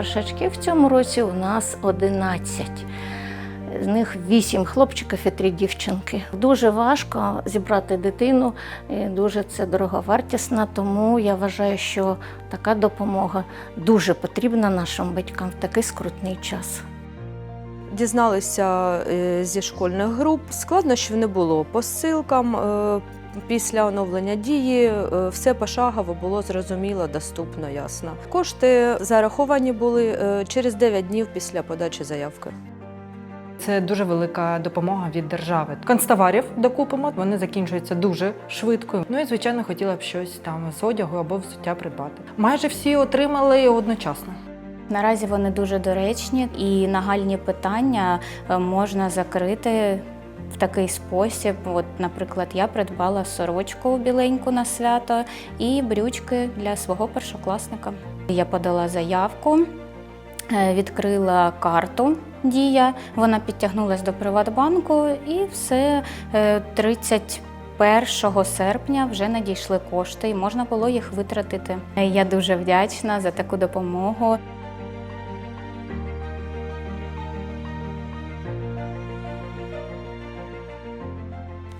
першачки. В цьому році у нас 11. З них вісім хлопчиків і три дівчинки. Дуже важко зібрати дитину, дуже це дороговартісно, тому я вважаю, що така допомога дуже потрібна нашим батькам в такий скрутний час. Дізналися е, зі школьних груп. Складнощів не було по ссилкам. е, Після оновлення дії е, все пошагово було зрозуміло, доступно, ясно. Кошти зараховані були через 9 днів після подачі заявки. Це дуже велика допомога від держави. Канцтоварів докупимо, вони закінчуються дуже швидко. Ну і звичайно, хотіла б щось там з одягу або взуття придбати. Майже всі отримали одночасно. Наразі вони дуже доречні і нагальні питання е, можна закрити в такий спосіб. От, наприклад, я придбала сорочку біленьку на свято і брючки для свого першокласника. Я подала заявку, е, відкрила карту. Дія, вона підтягнулася до Приватбанку і все е, 31 серпня вже надійшли кошти, і можна було їх витратити. Я дуже вдячна за таку допомогу.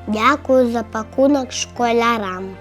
Дякую за пакунок школярам.